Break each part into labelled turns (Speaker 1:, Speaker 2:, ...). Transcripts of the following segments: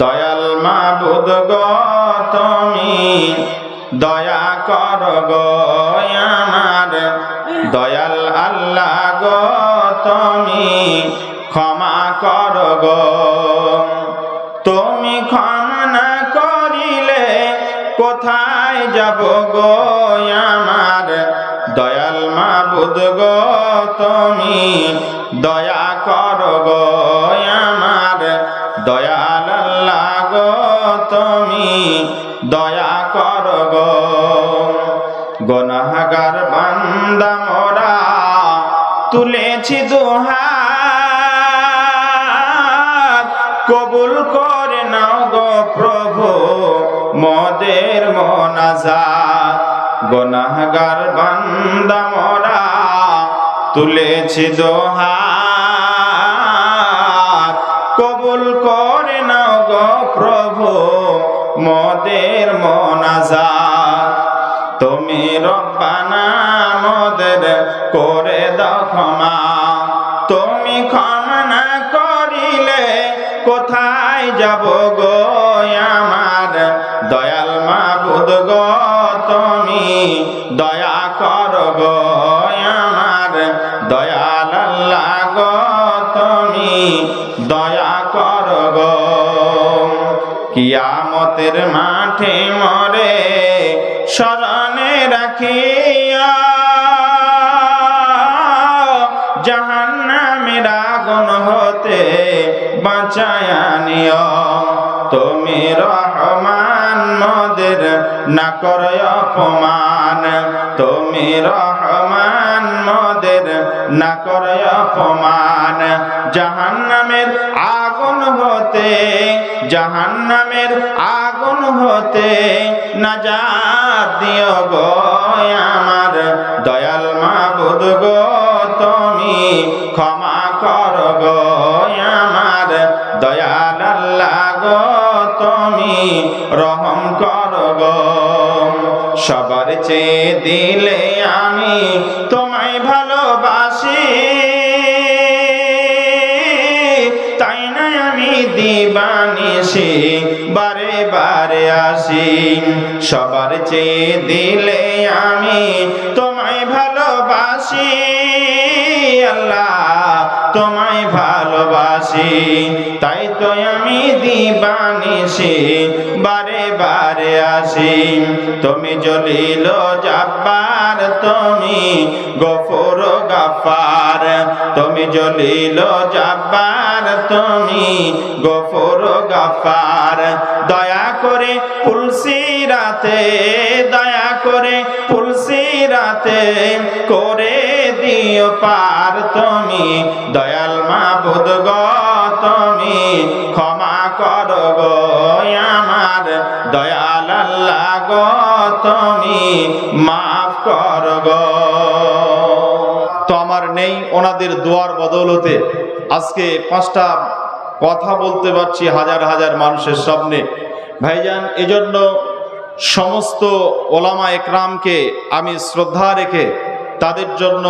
Speaker 1: দয়াল মাবুদ গো তুমি, দয়া কর গো আমার। দয়াল আল্লাহ গো তুমি, ক্ষমা কর গো। তুমি ক্ষমা করিলে কোথায় যাব গো আমার? দয়াল মাবুদ গো তুমি, দয়া কর গো। তুলেছি দুহাত। কবুল করে নাও গো প্রভু, মদের মনাজাত। গনাহগার বান্দা মোরা, তুলেছি দোহাত। কবুল করে নাও গো প্রভু, মদের মনাজাত। তুমি রব্বানা মদের করে যাব গো আমার দয়াল মাবুদ গো তুমি। দয়া কর গো আমার দয়াল আল্লাহ গো তুমি। দয়া কর গো। কিয়ামতের মাঠে মরে স্মরণে রাখিয়া জাহান্নামের আগুন হতে বাঁচায়া নিও। তুমি রহমান, মদের না কর অপমান। তুমি রহমান, মদের না কর অপমান। জাহান্নামের আগুন হতে, জাহান্নামের আগুন হতে নাজাত দিও গো আমার দয়াল মাবুদ গো, তুমি ক্ষমা কর গো আমার দয়াল আল্লাহ গো, তুমি রহম কর গো। সবার চেয়ে দিলে আমি তোমায় ভালোবাসি। দিবানিসি বারে বারে আসি সবার চেয়ে দিলে আমি তোমায় ভালোবাসি। আল্লাহ তোমায় ভালোবাসি, তাই তো আমি দিবানিসি বারে বারে আসি। তুমি জলিল জাব্বার, তুমি গফর গাফার তুমি জলিল জাব্বার, তুমি গফর গাফার দয়া করে তুলসি রাতে, দয়া রাতে করে দিও পার তুমি, দয়াল মাবুদ গো তুমি, ক্ষমা কর গো আমার দয়াল আল্লাহ গো তুমি, মাফ কর গো।
Speaker 2: তো আমার নেই ওনাদের দোয়ার বদৌলতে। আজকে পাঁচটা কথা বলতে পারছি হাজার হাজার মানুষের সামনে। ভাইজান, এজন্য সমস্ত ওলামা একরামকে আমি শ্রদ্ধা রেখে তাদের জন্য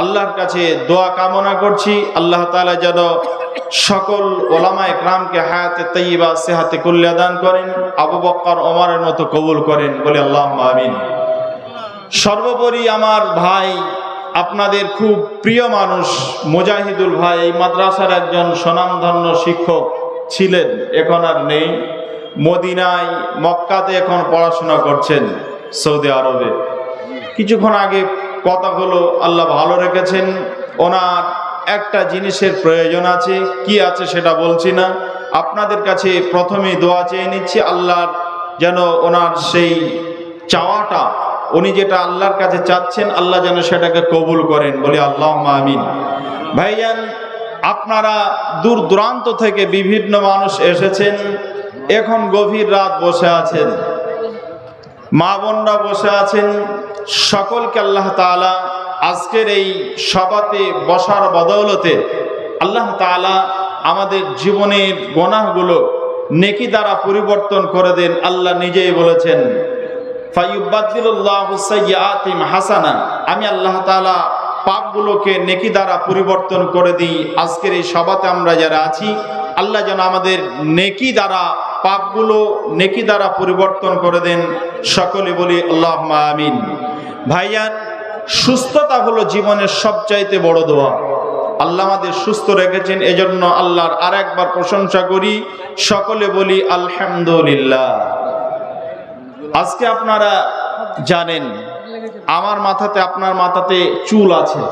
Speaker 2: আল্লাহর কাছে দোয়া কামনা করছি। আল্লাহ তালা যেন সকল ওলামা একরামকে হায়াতে তৈবা সেহাতে কল্যাদান করেন, আবু বক্কর, ওমরের মতো কবুল করেন বলে আল্লাহ আমিন। সর্বোপরি আমার ভাই, আপনাদের খুব প্রিয় মানুষ মুজাহিদুল ভাই, এই মাদ্রাসার একজন স্বনামধন্য শিক্ষক ছিলেন, এখন আর নেই। মদিনায়, মক্কাতে এখন পড়াশোনা করছেন সৌদি আরবে। কিছুক্ষণ আগে কথা হলো, আল্লাহ ভালো রেখেছেন, ওনার একটা জিনিসের প্রয়োজন আছে, কি আছে সেটা বলছি না। আপনাদের কাছে প্রথমেই দোয়া চেয়ে নিচ্ছি, আল্লাহর যেন ওনার সেই চাওয়াটা, উনি যেটা আল্লাহর কাছে চাচ্ছেন, আল্লাহ যেন সেটাকে কবুল করেন। বলে আল্লাহ আমিন। ভাইজান আপনারা দূর দূরান্ত থেকে বিভিন্ন মানুষ এসেছেন এখন গভীর রাত বসে আছেন। মা বোনরা বসে আছেন। সকলকে আল্লাহ তাআলা আজকের এই সভাতে বসার বদৌলতে আল্লাহ তাআলা আমাদের জীবনের গোনাহগুলো নেকি দ্বারা পরিবর্তন করে দেন। আল্লাহ নিজেই বলেছেন হাসানা আমি আল্লাহ তাআলা পাপগুলোকে নেকি দ্বারা পরিবর্তন করে দিই। আজকের এই সভাতে আমরা যারা আছি
Speaker 1: আল্লাহ যেন আমাদের নেকি দ্বারা, পাপগুলো নেকি দ্বারা পরিবর্তন করে দেন। সকলে বলি আল্লাহ আমিন। ভাইয়ান সুস্থতা হলো জীবনের সবচাইতে বড় দোয়া। আল্লাহ আমাদের সুস্থ রেখেছেন, এজন্য আল্লাহর আর একবার প্রশংসা করি। সকলে বলি, আলহামদুলিল্লাহ। আজকে আপনারা জানেন, আমার মাথাতে, আপনার মাথাতে চুল আছে।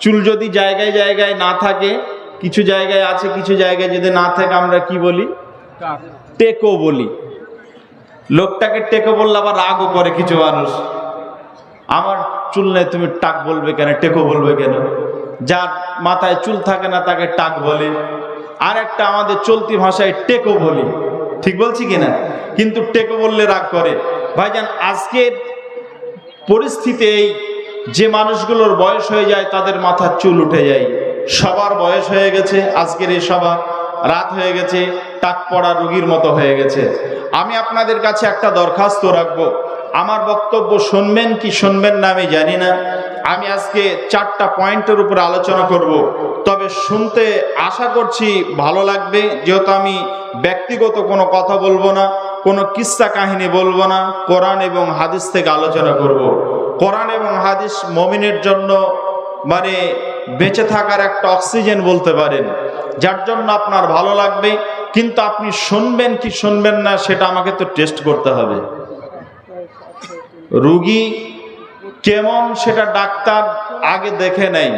Speaker 1: চুল যদি জায়গায় জায়গায় না থাকে কিছু জায়গায় আছে, কিছু জায়গায় যদি না থাকে আমরা কি বলি? টেকো বলি। লোকটাকে টেকো বললে আবার রাগও করে কিছু মানুষ। আমার চুল নেই, তুমি টাক বলবে কেন? টেকো বলবে কেন? যার মাথায় চুল থাকে না, তাকে টাক বলে। আর একটা আমাদের চলতি ভাষায় টেকো বলি। ঠিক বলছি কিনা? কিন্তু টেকো বললে রাগ করে। ভাইজান, আজকের পরিস্থিতি এই, যে মানুষগুলোর বয়স হয়ে যায়, তাদের মাথার চুল উঠে যায়। সবার বয়স হয়ে গেছে, আজকের এই সবার রাত হয়ে গেছে টাক পড়া রুগীর মতো হয়ে গেছে। আমি আপনাদের কাছে একটা দরখাস্ত রাখব। আমার বক্তব্য শুনবেন কি শুনবেন না আমি জানি না। আমি আজকে চারটা পয়েন্টের উপর আলোচনা করব। তবে শুনতে আশা করছি ভালো লাগবে, যেহেতু আমি ব্যক্তিগত কোনো কথা বলব না, কোনো কিস্সা কাহিনী বলব না, কোরআন এবং হাদিস থেকে আলোচনা করব। কোরআন এবং হাদিস মমিনের জন্য মানে বেঁচে থাকার একটা অক্সিজেন বলতে পারেন, যার জন্য আপনার ভালো লাগবে, কিন্তু আপনি শুনবেন কি শুনবেন না, সেটা আমাকে তো টেস্ট করতে হবে। রুগী কেমন, সেটা ডাক্তার আগে দেখে নেয়।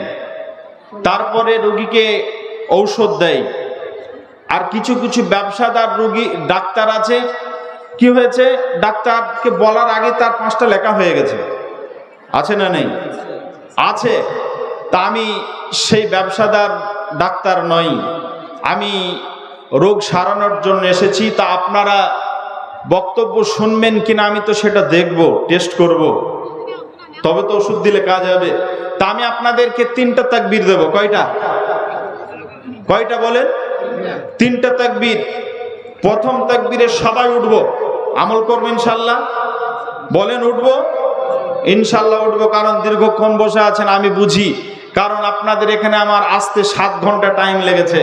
Speaker 1: তারপরে রুগীকে ঔষধ দেয়। আর কিছু কিছু ব্যবসাদার রুগী, ডাক্তার আছে, কি হয়েছে? ডাক্তারকে বলার আগে তার পাঁচটা লেখা হয়ে গেছে। আছে না নেই? আছে। তা আমি সেই ব্যবসাদার ডাক্তার নই। আমি রোগ সারানোর জন্য এসেছি, তা আপনারা বক্তব্য শুনবেন কিনা আমি তো সেটা দেখব, টেস্ট করব। তবে তো ওষুধ দিলে কাজ হবে। তা আমি আপনাদেরকে তিনটা তাকবির দেব। কয়টা? কয়টা বলেন? তিনটা তাকবির। প্রথম তাকবীরে সবাই উঠব। আমল করবেন ইনশাল্লাহ? বলেন, উঠব? ইনশাল্লাহ উঠব, কারণ দীর্ঘক্ষণ বসে আছেন, আমি বুঝি। কারণ আপনাদের এখানে আমার আসতে সাত ঘণ্টা টাইম লেগেছে।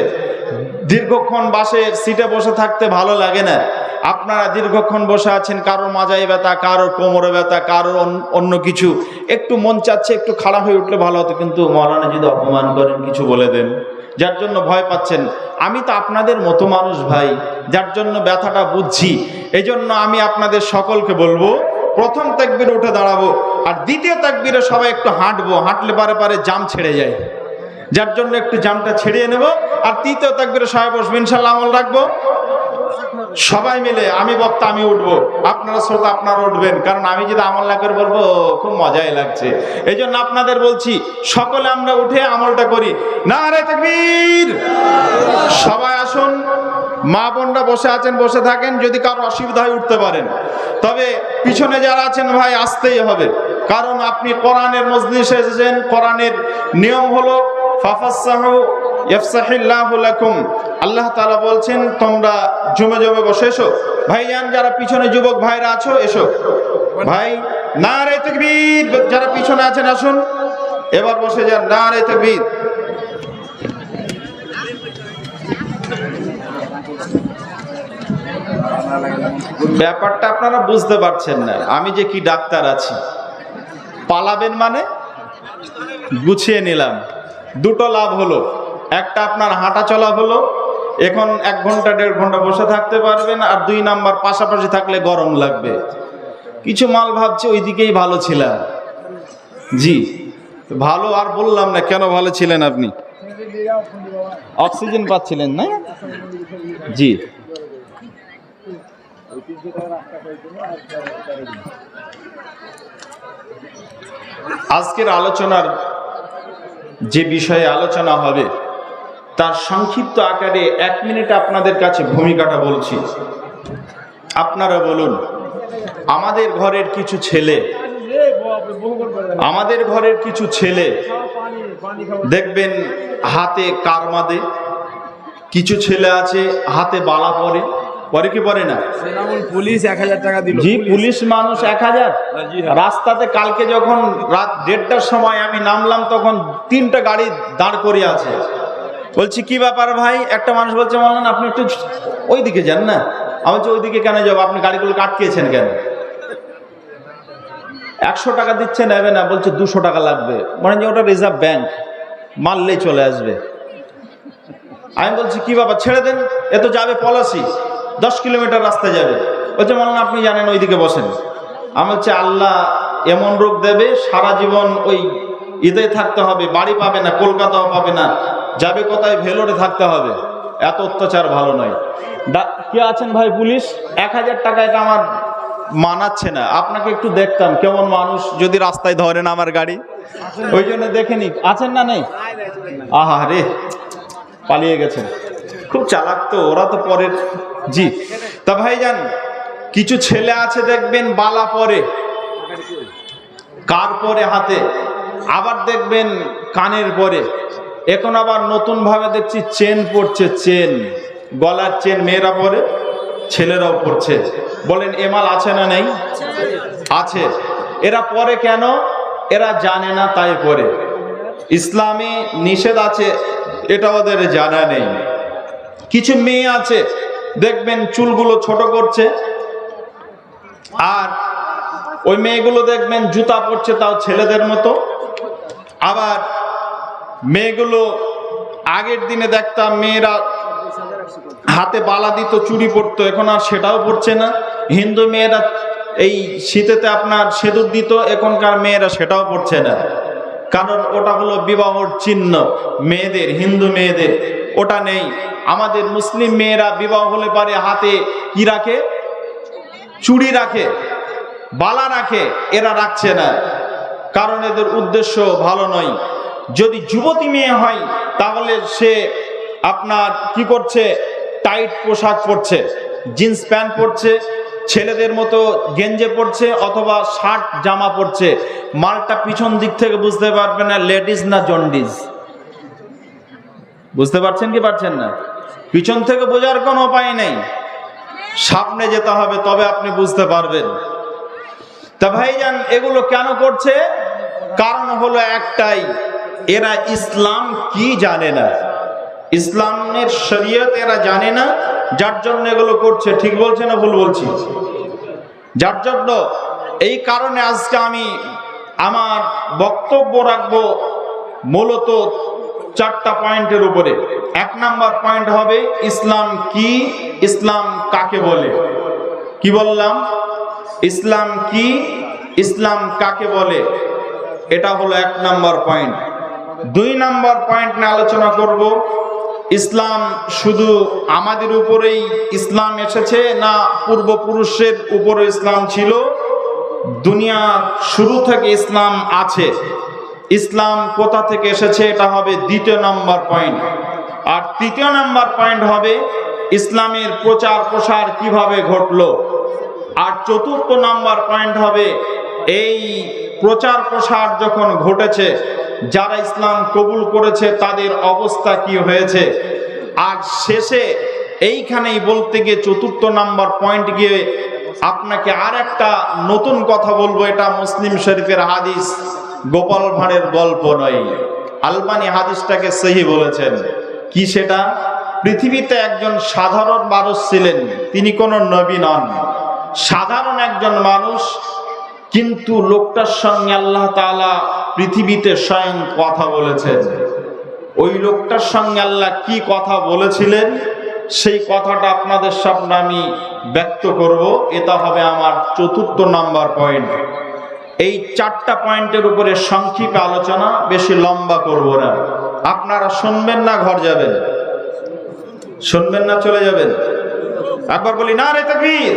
Speaker 1: দীর্ঘক্ষণ বাসে সিটে বসে থাকতে ভালো লাগে না। আপনারা দীর্ঘক্ষণ বসে আছেন, কারোর মাজায় ব্যথা, কারোর কোমরে ব্যথা, কারোর অন্য কিছু। একটু মন চাচ্ছে, একটু খারাপ হয়ে উঠলে ভালো হতো, কিন্তু মৌলানা যদি অপমান করেন, কিছু বলে দেন। যার জন্য ভয় পাচ্ছেন। আমি তো আপনাদের মতো মানুষ ভাই, যার জন্য ব্যথাটা বুঝছি। এই জন্য আমি আপনাদের সকলকে বলব প্রথম তাকবিরে উঠে দাঁড়াবো আর দ্বিতীয় তাকবিরে সবাই একটু হাঁটবো, হাঁটলে পারে পারে জাম ছেড়ে যায়। যার জন্য একটু জামটা ছেড়িয়ে নেব আর তৃতীয় তাকবিরে সবাই বসবো, ইনশাল্লাহ আমল রাখব। সবাই মিলে আমি বক্তা, আমি উঠবো। আপনারা শ্রোতা, আপনারা উঠবেন। কারণ আমি যদি আমল না করে বলব, খুব মজাই লাগছে। এই জন্য আপনাদের বলছি, সকলে আমরা উঠে আমলটা করি। না রে তাকবীর! সবাই আসুন। মা বোনরা বসে আছেন, বসে থাকেন, যদি কারও অসুবিধা হয় উঠতে পারেন। তবে পিছনে যারা আছেন ভাই, আসতেই হবে। কারণ আপনি কোরআনের মজলিসে এসেছেন, কোরআনের নিয়ম হলো আল্লাহ তালা বলছেন, তোমরা জমে জমে বসে এসো। ভাই ভাইজান, যারা পিছনে যুবক ভাইরা আছো, এসো। ভাই না রে তাকবীর, যারা পিছনে আছেন, আসুন। এবার বসে যান না রে তাকবীর। ব্যাপারটা আপনারা বুঝতে পারছেন না। আমি যে কি ডাক্তার আছি। পালাবেন মানে? গুছিয়ে নিলাম। দুটো লাভ হলো। একটা আপনার হাঁটা চলা হলো। এখন এক ঘণ্টা, দেড় ঘণ্টা বসে থাকতে পারবেন আর দুই নাম্বার পাশাপাশি থাকলে গরম লাগবে। কিছু মাল ভাবছে ওই দিকেই ভালো ছিলাম। জি। ভালো আর বললাম না, কেন ভালো ছিলেন আপনি? অক্সিজেন পাচ্ছিলেন না? জি। আজকের আলোচনার যে বিষয়ে আলোচনা হবে, তার সংক্ষিপ্ত আকারে এক মিনিট আপনাদের কাছে ভূমিকাটা বলছি। আপনারা বলুন, আমাদের ঘরের কিছু ছেলে, আমাদের ঘরের কিছু ছেলে দেখবেন হাতে কারমাদে, কিছু ছেলে আছে, হাতে বালা পরে। পরে কি পরে না?
Speaker 3: পুলিশ এক হাজার টাকা দিল।
Speaker 1: জি পুলিশ মানুষ এক হাজার।
Speaker 3: হ্যাঁ।
Speaker 1: রাস্তাতে কালকে যখন রাত দেড়টার সময় আমি নামলাম তখন তিনটা গাড়ি দাঁড় করে আছে। বলছি কি ব্যাপার ভাই? একটা মানুষ বলছে মালান আপনি একটু ওই দিকে যান না? আমি বলছি ওইদিকে কেন যাব? আপনি গাড়িগুলো আটকেছেন কেন? একশো টাকা দিচ্ছে নেবে না। বলছে দুশো টাকা লাগবে। মানে যে ওটা রিজার্ভ ব্যাংক মারলেই চলে আসবে। আমি বলছি কি বাবা ছেড়ে দেন এ তো যাবে পলাশি। দশ কিলোমিটার রাস্তা যাবে। বলছে মালান আপনি জানেন ওইদিকে বসেন। আমি হচ্ছে আল্লাহ এমন রোগ দেবে, সারা জীবন ওই ঈদে থাকতে হবে, বাড়ি পাবে না, কলকাতাও পাবে না, যাবে কোথায়, ভেলোরে থাকতে হবে। এত অত্যাচার ভালো নয়। কে আছেন ভাই পুলিশ? এক হাজার টাকা এটা আমার মানাচ্ছে না। আপনাকে একটু দেখতাম, কেমন মানুষ যদি রাস্তায় ধরেন আমার গাড়ি। ওই জন্য দেখে নি। আছেন না নেই? আহা রে, পালিয়ে গেছেন। খুব চালাক তো, ওরা তো পরের জি। তা ভাই ভাইজান কিছু ছেলে আছে দেখবেন বালা পরে, কার পরে হাতে, আবার দেখবেন কানের পরে। এখন আবার নতুন ভাবে দেখছি চেন পড়ছে চেন, গলার চেন, মেয়েরা পরে, ছেলেরাও পড়ছে বলেন এমাল আছে না নেই? আছে। এরা পরে কেন? এরা জানে না তাই পরে। ইসলামে নিষেধ আছে, এটা ওদের জানা নেই। কিছু মেয়ে আছে, দেখবেন চুলগুলো ছোট করছে, আর ওই মেয়েগুলো দেখবেন জুতা পরছে তাও ছেলেদের মতো। আবার মেয়েগুলো আগের দিনে দেখতাম মেয়েরা হাতে বালা দিত, চুড়ি পরতো, এখন আর সেটাও পরছে না। হিন্দু মেয়েরা এই শীতেতে আপনার সেদুর দিত, এখনকার মেয়েরা সেটাও পরছে না। কারণ ওটা হলো বিবাহর চিহ্ন, মেয়েদের, হিন্দু মেয়েদের। ওটা নেই। আমাদের মুসলিম মেয়েরা বিবাহ হলে পারে হাতে কি রাখে? চুড়ি রাখে, বালা রাখে, এরা রাখছে না। কারণ এদের উদ্দেশ্য ভালো নয়। যদি যুবতী মেয়ে হয়, তাহলে সে আপনার কি করছে? টাইট পোশাক পরছে, জিন্স প্যান্ট পরছে, ছেলেদের মতো গেঞ্জে পরছে অথবা শার্ট, জামা পরছে। মালটা পিছন দিক থেকে বুঝতে পারবে না, লেডিস না জন্ডিস। বুঝতে পারছেন কি পারছেন না? পিছন থেকে বোঝার কোনো উপায় নেই। সামনে যেতে হবে, তবে আপনি বুঝতে পারবেন। তা ভাইজান, এগুলো কেন করছে? কারণ হলো একটাই, এরা ইসলাম কি জানে না? ইসলামের শরীয়ত এরা জানে না, যার জন্য এগুলো করছে। ঠিক বলছে না ভুল বলছি? যার জন্য? এই কারণে আজকে আমি, আমার বক্তব্য রাখব মূলত চারটা পয়েন্টের উপরে। এক নাম্বার পয়েন্ট হবে, ইসলাম কি, ইসলাম কাকে বলে? কি বললাম? ইসলাম কি, ইসলাম কাকে বলে? এটা হলো এক নাম্বার পয়েন্ট। দুই নাম্বার পয়েন্ট নিয়ে আলোচনা করব, ইসলাম শুধু আমাদের উপরেই ইসলাম এসেছে না পূর্বপুরুষের উপরে ইসলাম ছিল? দুনিয়া শুরু থেকে ইসলাম আছে। ইসলাম কোথা থেকে এসেছে? এটা হবে দ্বিতীয় নাম্বার পয়েন্ট। আর তৃতীয় নাম্বার পয়েন্ট হবে ইসলামের প্রচার প্রসার কীভাবে ঘটলো? আর চতুর্থ নাম্বার পয়েন্ট হবে এই প্রচার প্রসার যখন ঘটেছে, যারা ইসলাম কবুল করেছে, তাদের অবস্থা কি হয়েছে? আর শেষে এইখানেই বলতে গিয়ে চতুর্থ নাম্বার পয়েন্ট গিয়ে আপনাকে আর একটা নতুন কথা বলব, এটা মুসলিম শরীফের হাদিস। গোপাল ভাঁড়ের গল্প নয়। আলবানি হাদিসটাকে সহি বলেছেন। কি সেটা? পৃথিবীতে একজন সাধারণ মানুষ ছিলেন, তিনি কোনো নবী নন। সাধারণ একজন মানুষ, কিন্তু লোকটার সঙ্গে আল্লাহ তালা পৃথিবীতে স্বয়ং কথা বলেছেন। ওই লোকটার সঙ্গে আল্লাহ কি কথা বলেছিলেন, সেই কথাটা আপনাদের সামনে আমি ব্যক্ত করব। এটা হবে আমার চতুর্থ নাম্বার পয়েন্ট এই চারটা পয়েন্টের উপরে সংক্ষিপ্ত আলোচনা, বেশি লম্বা করব না। আপনারা শুনবেন না, ঘর যাবেন। শুনবেন না, চলে যাবেন। একবার বলি না রে তকবীর।